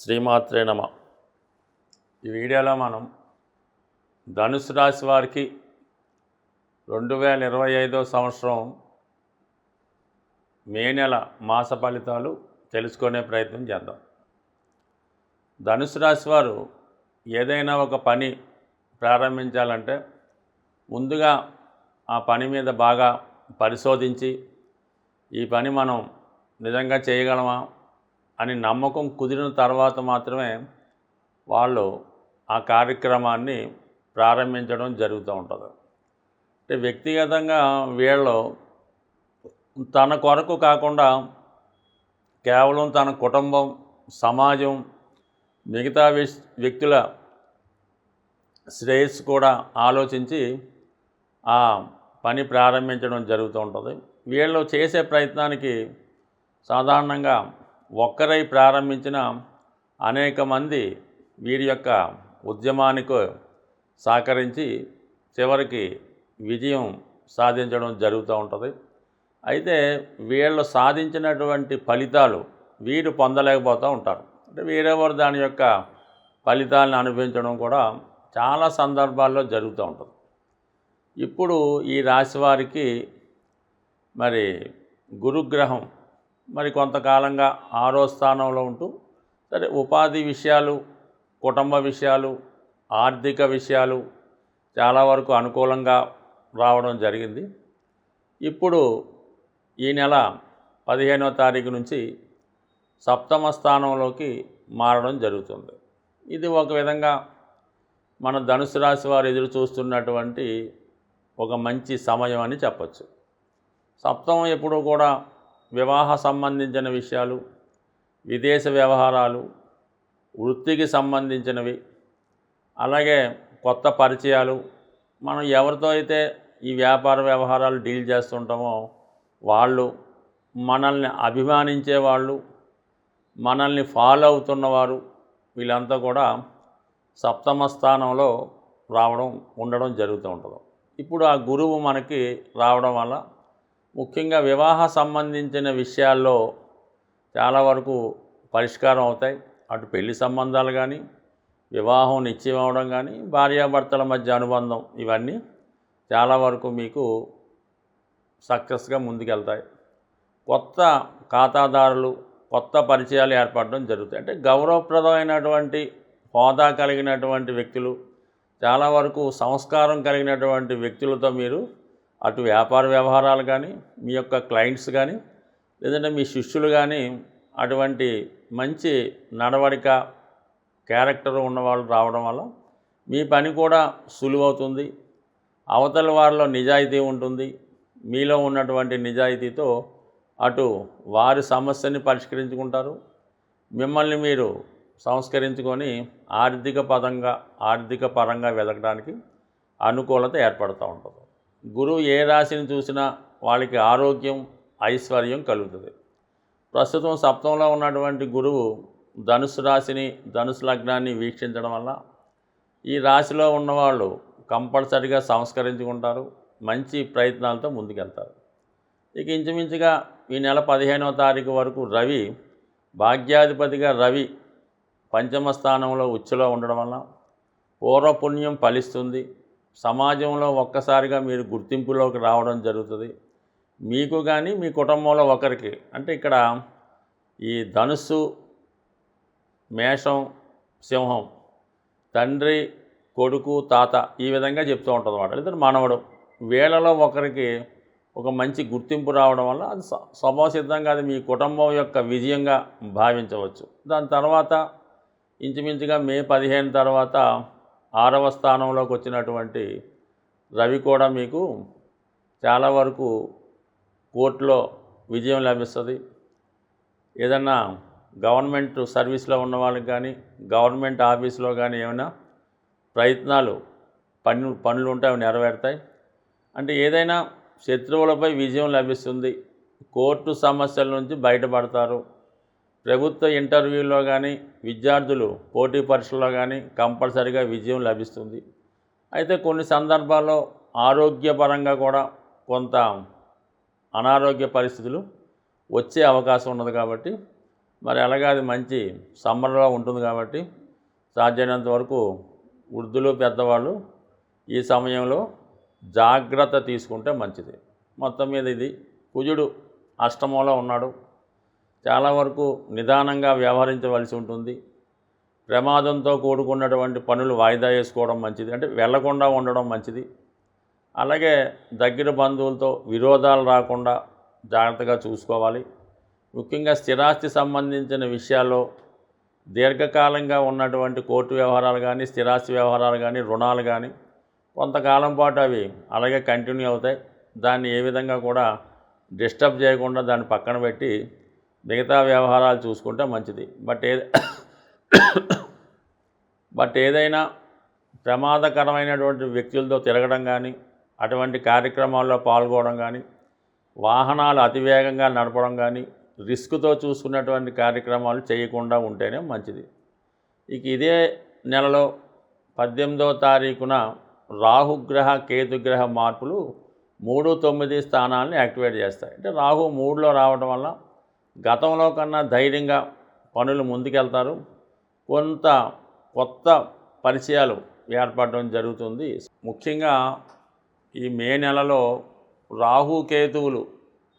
శ్రీమాత్రే నమ. ఈ వీడియోలో మనం ధనుసు రాశి వారికి రెండు వేల ఇరవై ఐదో సంవత్సరం మే నెల మాస ఫలితాలు తెలుసుకునే ప్రయత్నం చేద్దాం. ధనుసు రాశి వారు ఏదైనా ఒక పని ప్రారంభించాలంటే ముందుగా ఆ పని మీద బాగా పరిశోధించి ఈ పని మనం నిజంగా చేయగలమా? అని నమ్మకం కుదిరిన తర్వాత మాత్రమే వాళ్ళు ఆ కార్యక్రమాన్ని ప్రారంభించడం జరుగుతూ ఉంటుంది. అంటే వ్యక్తిగతంగా వీళ్ళు తన కొరకు కాకుండా కేవలం తన కుటుంబం సమాజం మిగతా వ్యస్- వ్యక్తుల శ్రేయస్సు కూడా ఆలోచించి ఆ పని ప్రారంభించడం జరుగుతూ ఉంటుంది. వీళ్ళు చేసే ప్రయత్నానికి సాధారణంగా ఒక్కరై ప్రారంభించిన అనేక మంది వీరి యొక్క ఉద్యమానికి సహకరించి చివరికి విజయం సాధించడం జరుగుతూ ఉంటుంది. అయితే వీళ్ళు సాధించినటువంటి ఫలితాలు వీరు పొందలేకపోతూ ఉంటారు. అంటే వేరేవారు దాని యొక్క ఫలితాలను అనుభవించడం కూడా చాలా సందర్భాల్లో జరుగుతూ ఉంటుంది. ఇప్పుడు ఈ రాశి వారికి మరి గురుగ్రహం మరి కొంతకాలంగా ఆరో స్థానంలో ఉంటూ సరే ఉపాధి విషయాలు కుటుంబ విషయాలు ఆర్థిక విషయాలు చాలా వరకు అనుకూలంగా రావడం జరిగింది. ఇప్పుడు ఈ నెల పదిహేనో తారీఖు నుంచి సప్తమ స్థానంలోకి మారడం జరుగుతుంది. ఇది ఒక విధంగా మన ధనుసు రాశి వారు ఎదురు చూస్తున్నటువంటి ఒక మంచి సమయం అని చెప్పచ్చు. సప్తమం ఎప్పుడూ కూడా వివాహ సంబంధించిన విషయాలు విదేశ వ్యవహారాలు వృత్తికి సంబంధించినవి అలాగే కొత్త పరిచయాలు. మనం ఎవరితో అయితే ఈ వ్యాపార వ్యవహారాలు డీల్ చేస్తుంటామో వాళ్ళు మనల్ని అభిమానించే వాళ్ళు మనల్ని ఫాలో అవుతున్నవారు వీళ్ళంతా కూడా సప్తమ స్థానంలో రావడం ఉండడం జరుగుతూ ఉంటుంది. ఇప్పుడు ఆ గురువు మనకి రావడం వల్ల ముఖ్యంగా వివాహ సంబంధించిన విషయాల్లో చాలా వరకు పరిష్కారం అవుతాయి. అటు పెళ్ళి సంబంధాలు కానీ వివాహం నిశ్చయం అవడం కానీ భార్యాభర్తల మధ్య అనుబంధం ఇవన్నీ చాలా వరకు మీకు సక్సెస్గా ముందుకెళ్తాయి. కొత్త ఖాతాదారులు కొత్త పరిచయాలు ఏర్పడడం జరుగుతాయి. అంటే గౌరవప్రదమైనటువంటి హోదా కలిగినటువంటి వ్యక్తులు చాలా వరకు సంస్కారం కలిగినటువంటి వ్యక్తులతో మీరు అటు వ్యాపార వ్యవహారాలు కానీ మీ యొక్క క్లయింట్స్ కానీ లేదంటే మీ శిష్యులు కానీ అటువంటి మంచి నడవడిక క్యారెక్టర్ ఉన్నవాళ్ళు రావడం వల్ల మీ పని కూడా సులువవుతుంది. అవతల వారిలో నిజాయితీ ఉంటుంది. మీలో ఉన్నటువంటి నిజాయితీతో అటు వారి సమస్యని పరిష్కరించుకుంటారు. మిమ్మల్ని మీరు సంస్కరించుకొని ఆర్థిక పదంగా ఆర్థిక పరంగా వెదకడానికి అనుకూలత ఏర్పడుతూ ఉంటుంది. గురువు ఏ రాశిని చూసినా వాళ్ళకి ఆరోగ్యం ఐశ్వర్యం కలుగుతుంది. ప్రస్తుతం సప్తంలో ఉన్నటువంటి గురువు ధనుసు రాశిని ధనుసు లగ్నాన్ని వీక్షించడం వల్ల ఈ రాశిలో ఉన్నవాళ్ళు కంపల్సరిగా సంస్కరించుకుంటారు మంచి ప్రయత్నాలతో ముందుకెళ్తారు. ఇక ఇంచుమించుగా ఈ నెల పదిహేనవ తారీఖు వరకు రవి భాగ్యాధిపతిగా రవి పంచమ స్థానంలో ఉచ్చులో ఉండడం వల్ల పూర్వపుణ్యం ఫలిస్తుంది. సమాజంలో ఒక్కసారిగా మీరు గుర్తింపులోకి రావడం జరుగుతుంది. మీకు కానీ మీ కుటుంబంలో ఒకరికి అంటే ఇక్కడ ఈ ధనుస్సు మేషం సింహం తండ్రి కొడుకు తాత ఈ విధంగా చెప్తూ ఉంటుంది అన్నమాట. ఇద్దరు మనవడు వీళ్ళలో ఒకరికి ఒక మంచి గుర్తింపు రావడం వల్ల అది స్వభావసిద్ధంగా అది మీ కుటుంబం యొక్క విజయంగా భావించవచ్చు. దాని తర్వాత ఇంచుమించుగా మే పదిహేను తర్వాత ఆరవ స్థానంలోకి వచ్చినటువంటి రవి కూడా మీకు చాలా వరకు కోర్టులో విజయం లభిస్తుంది. ఏదన్నా గవర్నమెంట్ సర్వీస్లో ఉన్న వాళ్ళకి కానీ గవర్నమెంట్ ఆఫీస్లో కానీ ఏమైనా ప్రయత్నాలు పన్ను పనులు ఉంటే అవి నెరవేరుతాయి. అంటే ఏదైనా శత్రువులపై విజయం లభిస్తుంది. కోర్టు సమస్యల నుంచి బయటపడతారు. ప్రభుత్వ ఇంటర్వ్యూలో కానీ విద్యార్థులు పోటీ పరీక్షల్లో కానీ కంపల్సరిగా విజయం లభిస్తుంది. అయితే కొన్ని సందర్భాల్లో ఆరోగ్యపరంగా కూడా కొంత అనారోగ్య పరిస్థితులు వచ్చే అవకాశం ఉన్నది కాబట్టి మరి ఎలాగా అది మంచి సమ్మర్లో ఉంటుంది కాబట్టి సాధ్యమైనంత వరకు వృద్ధులు పెద్దవాళ్ళు ఈ సమయంలో జాగ్రత్త తీసుకుంటే మంచిది. మొత్తం మీద ఇది కుజుడు అష్టమంలో ఉన్నాడు. చాలా వరకు నిదానంగా వ్యవహరించవలసి ఉంటుంది. ప్రమాదంతో కూడుకున్నటువంటి పనులు వాయిదా వేసుకోవడం మంచిది. అంటే వెళ్ళకుండా ఉండడం మంచిది. అలాగే దగ్గర బంధువులతో విరోధాలు రాకుండా జాగ్రత్తగా చూసుకోవాలి. ముఖ్యంగా స్థిరాస్తి సంబంధించిన విషయాల్లో దీర్ఘకాలంగా ఉన్నటువంటి కోర్టు వ్యవహారాలు కానీ స్థిరాస్తి వ్యవహారాలు కానీ రుణాలు కానీ కొంతకాలం పాటు అవి అలాగే కంటిన్యూ అవుతాయి. దాన్ని ఏ విధంగా కూడా డిస్టర్బ్ చేయకుండా దాన్ని పక్కన పెట్టి మిగతా వ్యవహారాలు చూసుకుంటే మంచిది. బట్ ఏ బట్ ఏదైనా ప్రమాదకరమైనటువంటి వ్యక్తులతో తిరగడం కానీ అటువంటి కార్యక్రమాల్లో పాల్గొనడం కానీ వాహనాలు అతివేగంగా నడపడం కానీ రిస్క్తో చూసుకున్నటువంటి కార్యక్రమాలు చేయకుండా ఉంటేనే మంచిది. ఇక ఇదే నెలలో పద్దెనిమిదవ తారీఖున రాహుగ్రహ కేతుగ్రహ మార్పులు మూడు తొమ్మిది స్థానాలని యాక్టివేట్ చేస్తాయి. అంటే రాహు మూడులో రావడం వల్ల గతంలో కన్నా ధైర్యంగా పనులు ముందుకెళ్తారు. కొంత కొత్త పరిచయాలు ఏర్పడడం జరుగుతుంది. ముఖ్యంగా ఈ మే నెలలో రాహుకేతువులు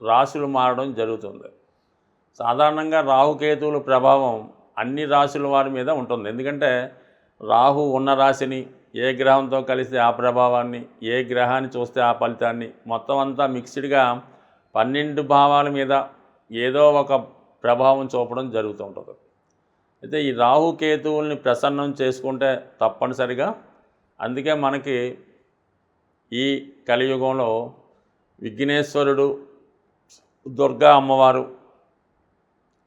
రాశులు మారడం జరుగుతుంది. సాధారణంగా రాహుకేతువుల ప్రభావం అన్ని రాశుల వారి మీద ఉంటుంది. ఎందుకంటే రాహు ఉన్న రాశిని ఏ గ్రహంతో కలిస్తే ఆ ప్రభావాన్ని ఏ గ్రహాన్ని చూస్తే ఆ ఫలితాన్ని మొత్తం అంతా మిక్స్డ్గా పన్నెండు భావాల మీద ఏదో ఒక ప్రభావం చూపడం జరుగుతూ ఉంటుంది. అయితే ఈ రాహుకేతువుల్ని ప్రసన్నం చేసుకుంటే తప్పనిసరిగా అందుకే మనకి ఈ కలియుగంలో విఘ్నేశ్వరుడు దుర్గా అమ్మవారు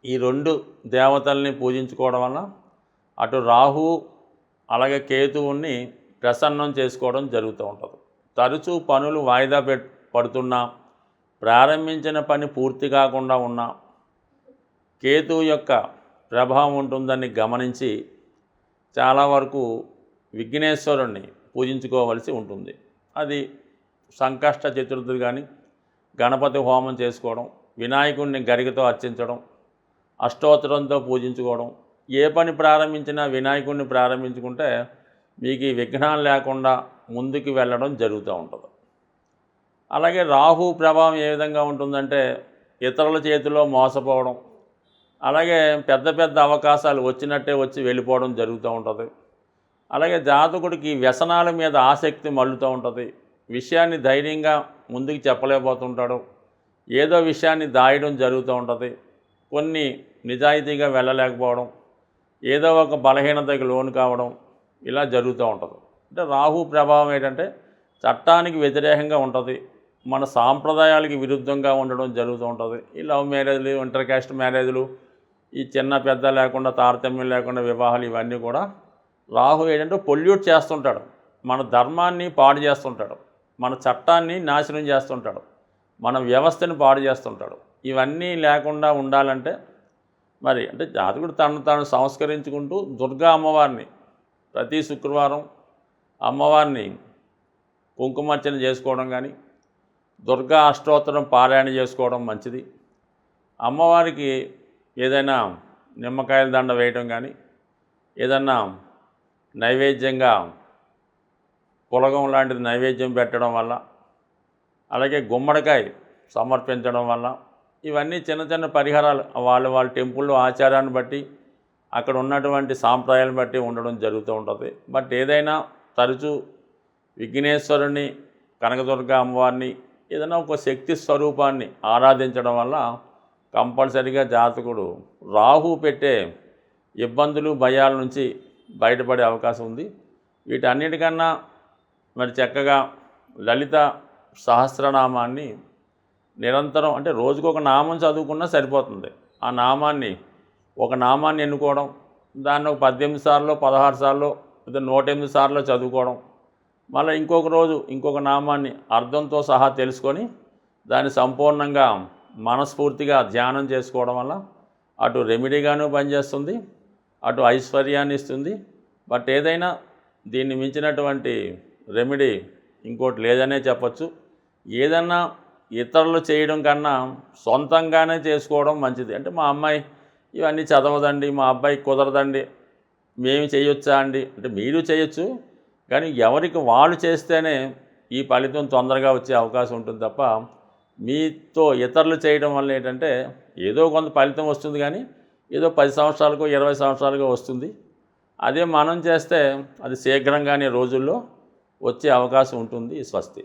ఈ రెండు దేవతల్ని పూజించుకోవడం వల్ల అటు రాహు అలాగే కేతువుని ప్రసన్నం చేసుకోవడం జరుగుతూ ఉంటుంది. తరచూ పనులు వాయిదా పెట్ పడుతున్నా ప్రారంభించిన పని పూర్తి కాకుండా ఉన్నా కేతువు యొక్క ప్రభావం ఉంటుందని గమనించి చాలా వరకు విఘ్నేశ్వరుణ్ణి పూజించుకోవలసి ఉంటుంది. అది సంకష్ట చతుర్థులు కానీ గణపతి హోమం చేసుకోవడం వినాయకుడిని గరికతో అర్చించడం అష్టోత్తరంతో పూజించుకోవడం ఏ పని ప్రారంభించినా వినాయకుడిని ప్రారంభించుకుంటే మీకు ఈ విఘ్నాలు లేకుండా ముందుకు వెళ్ళడం జరుగుతూ ఉంటుంది. అలాగే రాహు ప్రభావం ఏ విధంగా ఉంటుందంటే ఇతరుల చేతిలో మోసపోవడం అలాగే పెద్ద పెద్ద అవకాశాలు వచ్చినట్టే వచ్చి వెళ్ళిపోవడం జరుగుతూ ఉంటుంది. అలాగే జాతకుడికి వ్యసనాల మీద ఆసక్తి మళ్ళుతూ ఉంటుంది. విషయాన్ని ధైర్యంగా ముందుకు చెప్పలేకపోతుంటాడు. ఏదో విషయాన్ని దాయడం జరుగుతూ ఉంటుంది. కొన్ని నిజాయితీగా వెళ్ళలేకపోవడం ఏదో ఒక బలహీనతకి లోను కావడం ఇలా జరుగుతూ ఉంటుంది. అంటే రాహు ప్రభావం ఏంటంటే చట్టానికి వ్యతిరేకంగా ఉంటుంది. మన సాంప్రదాయాలకి విరుద్ధంగా ఉండడం జరుగుతూ ఉంటుంది. ఈ లవ్ మ్యారేజ్లు ఇంటర్ క్యాస్ట్ మ్యారేజ్లు ఈ చిన్న పెద్ద లేకుండా తారతమ్యం లేకుండా వివాహాలు ఇవన్నీ కూడా రాహు ఏంటంటే పొల్యూట్ చేస్తుంటాడు. మన ధర్మాన్ని పాడు చేస్తుంటాడు. మన చట్టాన్ని నాశనం చేస్తుంటాడు. మన వ్యవస్థని పాడు చేస్తుంటాడు. ఇవన్నీ లేకుండా ఉండాలంటే మరి అంటే జాతకుడు తను తాను సంస్కరించుకుంటూ దుర్గా అమ్మవారిని ప్రతి శుక్రవారం అమ్మవారిని కుంకుమార్చన చేసుకోవడం కానీ దుర్గా అష్టోత్తరం పారాయణ చేసుకోవడం మంచిది. అమ్మవారికి ఏదైనా నిమ్మకాయల దండ వేయటం కానీ ఏదన్నా నైవేద్యంగా పులగం లాంటిది నైవేద్యం పెట్టడం వల్ల అలాగే గుమ్మడికాయ సమర్పించడం వల్ల ఇవన్నీ చిన్న చిన్న పరిహారాలు. వాళ్ళ వాళ్ళ టెంపుల్లో ఆచారాన్ని బట్టి అక్కడ ఉన్నటువంటి సాంప్రదాయాలను బట్టి ఉండడం జరుగుతూ ఉంటుంది. బట్ ఏదైనా తరచూ విఘ్నేశ్వరుని కనకదుర్గ అమ్మవారిని ఏదైనా ఒక శక్తి స్వరూపాన్ని ఆరాధించడం వల్ల కంపల్సరిగా జాతకుడు రాహు పెట్టే ఇబ్బందులు భయాల నుంచి బయటపడే అవకాశం ఉంది. వీటన్నిటికన్నా మరి చక్కగా లలిత సహస్రనామాన్ని నిరంతరం అంటే రోజుకు ఒక నామం చదువుకున్నా సరిపోతుంది. ఆ నామాన్ని ఒక నామాన్ని ఎన్నుకోవడం దాన్ని ఒక పద్దెనిమిది సార్లు పదహారు సార్లు లేదా నూట ఎనిమిది సార్లు చదువుకోవడం మళ్ళీ ఇంకొక రోజు ఇంకొక నామాన్ని అర్థంతో సహా తెలుసుకొని దాన్ని సంపూర్ణంగా మనస్ఫూర్తిగా ధ్యానం చేసుకోవడం వల్ల అటు రెమెడీగాను పనిచేస్తుంది అటు ఐశ్వర్యాన్ని ఇస్తుంది. బట్ ఏదైనా దీన్ని మించినటువంటి రెమెడీ ఇంకోటి లేదనే చెప్పచ్చు. ఏదన్నా ఇతరులు చేయడం కన్నా సొంతంగానే చేసుకోవడం మంచిది. అంటే మా అమ్మాయి ఇవన్నీ చదవదండి మా అబ్బాయి కుదరదండి మేము చేయొచ్చా అండి? అంటే మీరు చేయొచ్చు కానీ ఎవరికి వాళ్ళు చేస్తేనే ఈ ఫలితం తొందరగా వచ్చే అవకాశం ఉంటుంది తప్ప మీతో ఇతరులు చేయడం వల్ల ఏంటంటే ఏదో కొంత ఫలితం వస్తుంది కానీ ఏదో పది సంవత్సరాలకో ఇరవై సంవత్సరాలకో వస్తుంది. అదే మనం చేస్తే అది శీఘ్రంగానే రోజుల్లో వచ్చే అవకాశం ఉంటుంది స్వస్తి.